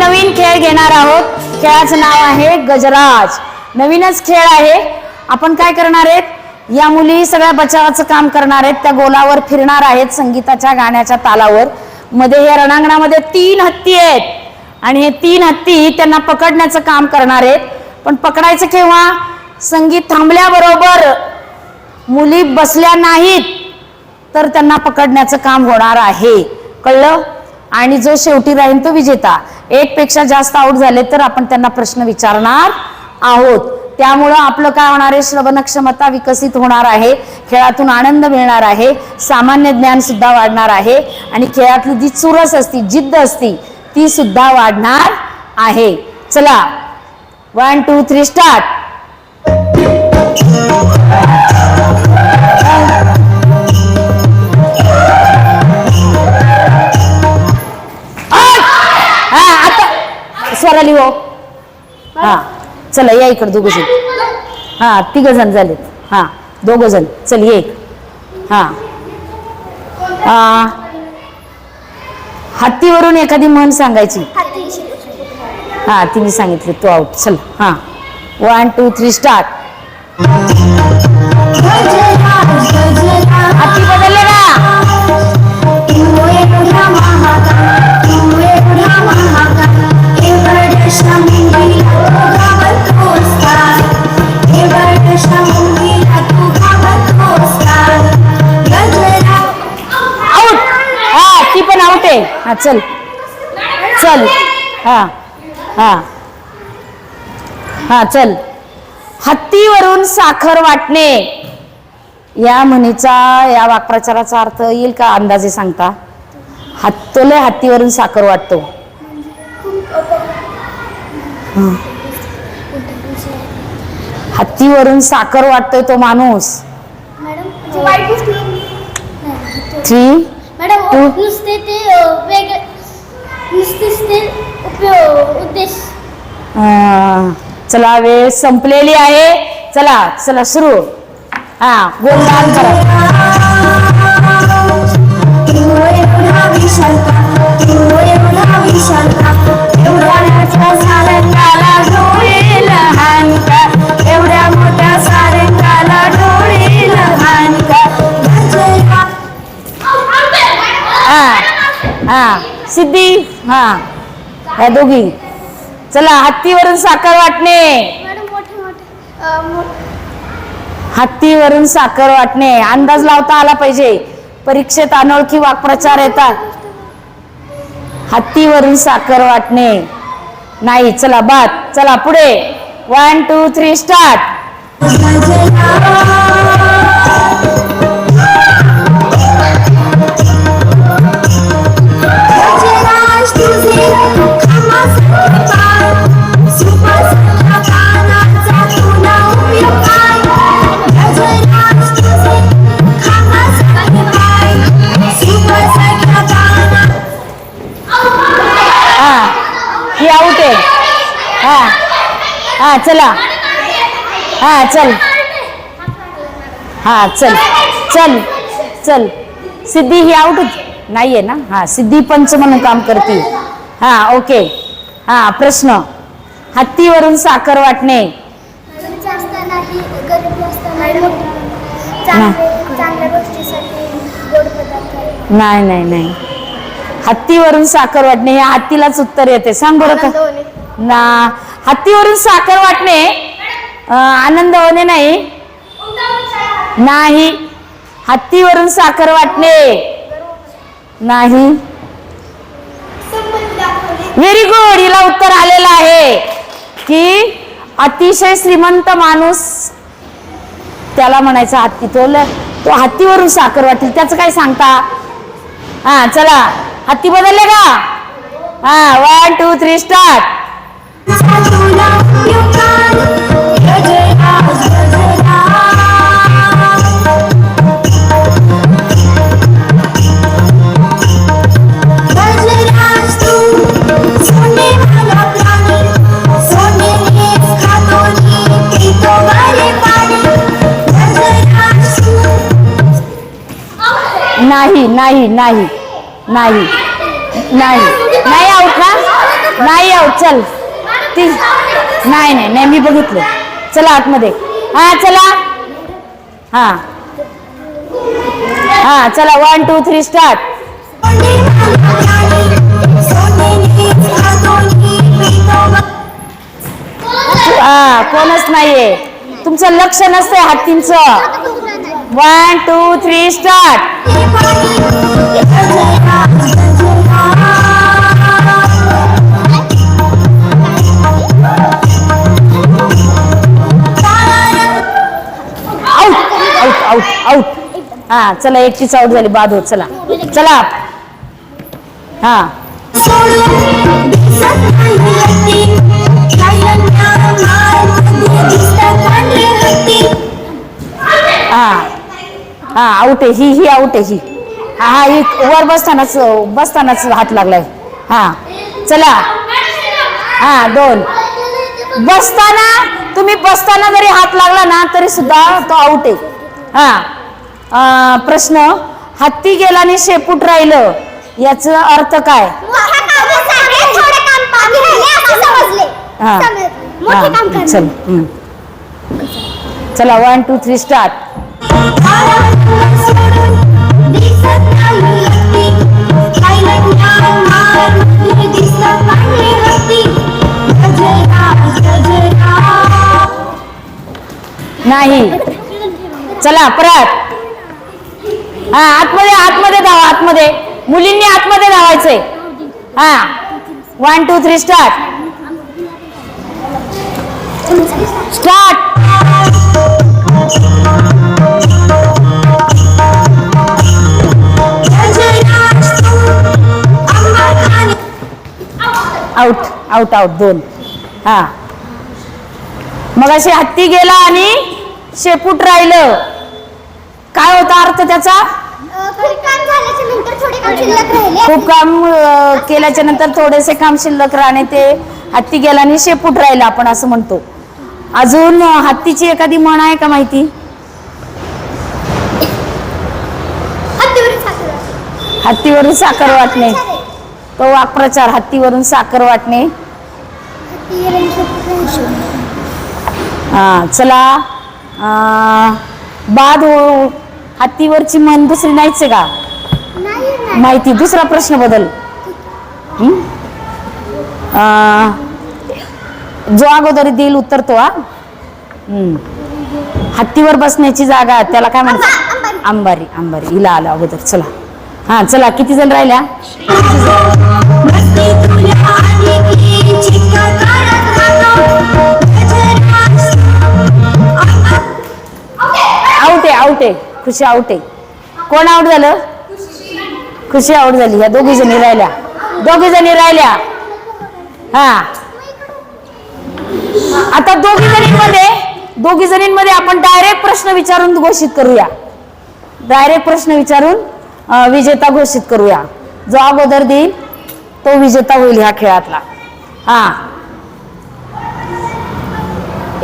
नवीन खेळ घेणार आहोत. खेळाचं नाव आहे गजराज. नवीनच खेळ आहे. आपण काय करणार आहेत? या मुली सगळ्या बचावाचं काम करणार आहेत. त्या गोलावर फिरणार आहेत संगीताच्या गाण्याच्या तालावर. मध्ये या रणांगणामध्ये तीन हत्ती आहेत. आणि हे तीन हत्ती त्यांना पकडण्याचं काम करणार आहेत. पण पकडायचं केव्हा? संगीत थांबल्याबरोबर. मुली बसल्या नाहीत तर त्यांना पकडण्याचं काम होणार आहे. कळलं? आणि जो शेवटी राहील तो विजेता. एक पेक्षा जास्त आऊट झाले तर आपण त्यांना प्रश्न विचारणार आहोत. त्यामुळं आपलं काय होणार आहे? श्रवणक्षमता विकसित होणार आहे. खेळातून आनंद मिळणार आहे. सामान्य ज्ञान सुद्धा वाढणार आहे. आणि खेळातली जी चुरस असती जिद्द असती ती सुद्धा वाढणार आहे. चला one two three start Swarali हो. हा. चला या इकडे दोघ जण. हा तिघ जण झालेत. हा दोघ जण. चल ये. हा. हत्तीवरून एखादी म्हण सांगायची. हा तिने सांगितली तू आउट चल हा. वन टू थ्री स्टार्ट हा चल. चल. हा हा. हा चल. हत्तीवरून साखर वाटणे. या म्हणीचा या वाक्प्रचाराचा अर्थ येईल का अंदाजे सांगता? हत्तोले हत्तीवरून साखर वाटतो. हं. हत्तीवरून साखर वाटतोय तो माणूस. थ्री? नुसते ते वेगळे नुसतेच ते उपयोग उद्देश अं, चला वेळ संपलेली आहे चला चला सुरू हा गोलदान करा हा. या दोघी. चला हत्तीवरून साखर वाटणे. हत्तीवरून साखर वाटणे. अंदाज लावता आला पाहिजे. परीक्षेत अनोळखी वाक्प्रचार येतात. हत्तीवरून साखर वाटणे. नाही चला बाद. चला पुढे. वन टू थ्री स्टार्ट हा ही आहे. हा हा चला. हा चल. हा चल. चल चल. सिद्धी ही आउट नाहीये ना? हा सिद्धी पंच म्हणून काम करते. हा ओके. हा प्रश्न. हत्तीवरून साखर वाटणे. गरीब असताना ही गरीब असताना चांगले चांगल्या गोष्टीसाठी गोड पदार्थ नाही नाही नाही. हत्तीवरून साखर वाटणे हे हत्तीलाच उत्तर येते. सांग बरं का. ना हत्तीवरून साखर वाटणे आनंद होणे नाही. नाही. हत्तीवरून साखर वाटणे. नाही. व्हेरी गुड हिला उत्तर आलेलं आहे. की अतिशय श्रीमंत माणूस त्याला म्हणायचं हत्ती तो ल- तो हत्तीवरून साखर वाटेल. त्याचं काय सांगता? हा चला. हत्ती बदलले का? हा वन टू थ्री स्टार्ट नाही नाही नाही नाही नाही. नाही आऊट ना नाही आहोत चल. ती नाही नाही नाही मी बघितलं. चला आतमध्ये. हा चला. हा. हा चला वन टू थ्री स्टार्ट हा कोणच नाहीये. तुमचं लक्ष नसतंय हत्तींचं one two three start out out हा चला एकटीच आउट झाली बाद होत चला. चला. हा. आउट आहे ही ही आउट आहे ही. हा हा ही वर बसतानाच बसतानाच हात लागलाय. हा चला. हा दोन. बसताना तुम्ही बसताना जरी हात लागला ना तरी सुद्धा तो आउट आहे. हा. प्रश्न हत्ती गेला आणि शेपूट राहिलं याचा अर्थ काय? हा. हा. चला वन टू थ्री स्टार्ट नाही. चला परत. हा आतमध्ये आतमध्ये धावा आतमध्ये. मुलींनी आतमध्ये धावायचंय. हा. One two three start start out out out दोन. हा. मग अशी हत्ती गेला आणि शेपूट राहिलं. काय होता अर्थ त्याचा? खूप काम केल्याच्यानंतर थोडेसे काम शिल्लक राहणे ते हत्ती गेला आणि शेपूट राहिला आपण असं म्हणतो. अजून हत्तीची एखादी म्हण आहे का माहिती? हत्तीवरून साखर वाटणे. तो वाक्प्रचार हत्तीवरून साखर वाटणे. हा चला बाद हो हत्तीवरची मन दुसरी नाहीच आहे का? माहिती दुसरा प्रश्न बदल. जो अगोदर देईल उत्तर तो हा? हं. हत्तीवर बसण्याची जागा त्याला काय म्हणतात? अंबारी अंबारी हिला आलं अगोदर चला. हा चला किती जण राहिल्या? आउट आहे आउट आहे. खुशी आउट आहे. कोण आउट झालं? खुशी आउट झाली. ह्या दोघी जणी राहिल्या. दोघी जणी राहिल्या. हा. आता दोघी जणींमध्ये दोघी जणींमध्ये आपण डायरेक्ट प्रश्न विचारून घोषित करूया. डायरेक्ट प्रश्न विचारून विजेता घोषित करूया. जो अगोदर देईल तो विजेता होईल ह्या खेळातला. हा.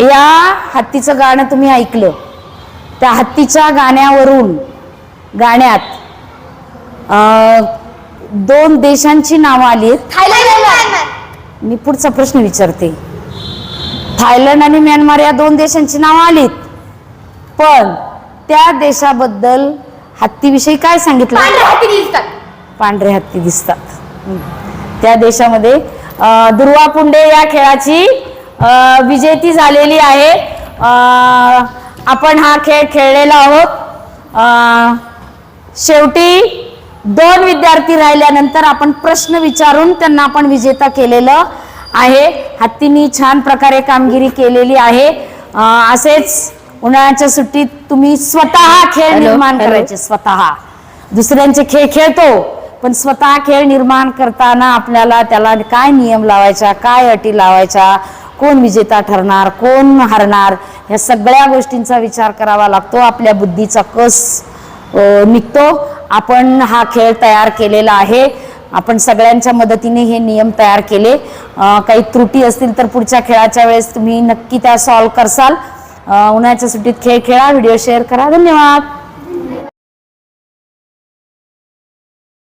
या हत्तीचं गाणं तुम्ही ऐकलं. त्या हत्तीच्या गाण्यावरून गाण्यात दोन देशांची नावं आली मी पुढचा प्रश्न विचारते. थायलंड आणि म्यानमार या दोन देशांची नावं आलीत. पण त्या देशाबद्दल हत्तीविषयी काय सांगितलं? पांढरे हत्ती दिसतात. हम्म. त्या देशामध्ये अं, दुर्वा पुंडे या खेळाची अं, विजेती झालेली आहे. अं, आपण हा खेळ खेळलेला आहोत. अं, शेवटी दोन विद्यार्थी राहिल्यानंतर आपण प्रश्न विचारून त्यांना आपण विजेता केलेलं आहे. हत्तींनी छान प्रकारे कामगिरी केलेली आहे. अं, असेच उन्हाळ्याच्या सुट्टीत तुम्ही स्वतः खेळ निर्माण. करायचे स्वतः. दुसऱ्यांचे खेळ खेळतो पण स्वतः खेळ निर्माण करताना आपल्याला त्याला काय नियम लावायच्या काय अटी लावायच्या कोण विजेता ठरणार कोण हरणार या सगळ्या गोष्टींचा विचार करावा लागतो. आपल्या बुद्धीचा कस निघतो. आपण हा खेळ तयार केलेला आहे. आपण सगळ्यांच्या मदतीने हे नियम तयार केले. काही त्रुटी असतील तर पुढच्या खेळाच्या वेळेस तुम्ही नक्की त्या सॉल्व्ह करसाल. उन्हाळ्याच्या सुट्टीत खेळ खेळा व्हिडिओ शेअर करा. धन्यवाद.